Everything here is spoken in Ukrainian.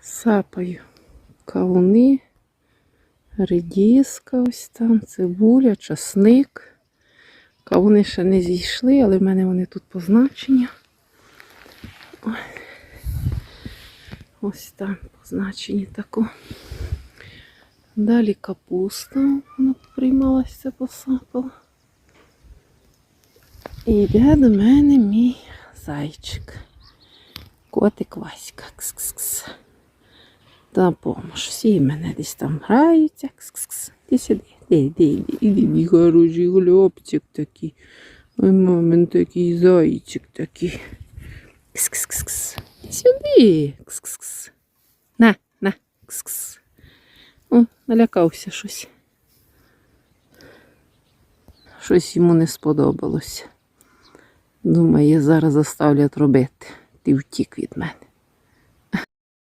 Сапаю кавуни, редіска ось там, цибуля, часник. Кавуни ще не зійшли, але в мене вони тут позначені. Ой. Ось там позначені тако. Далі капуста, вона приймалася, посапала. І йде до мене мій зайчик. Котик Васька. Кс-кс-кс. Та помож. Всі мене десь там граються. Кс-кс-кс. Ти сюди. Іди, іди, іди, мій хороший хлопчик такий. Ой, мамин такий зайчик такий. Кс-кс-кс. Сюди. Кс-кс-кс. На, на, кс-кс. О, налякався щось. Щось йому не сподобалося. Думає, зараз заставлять робити. Ти втік від мене.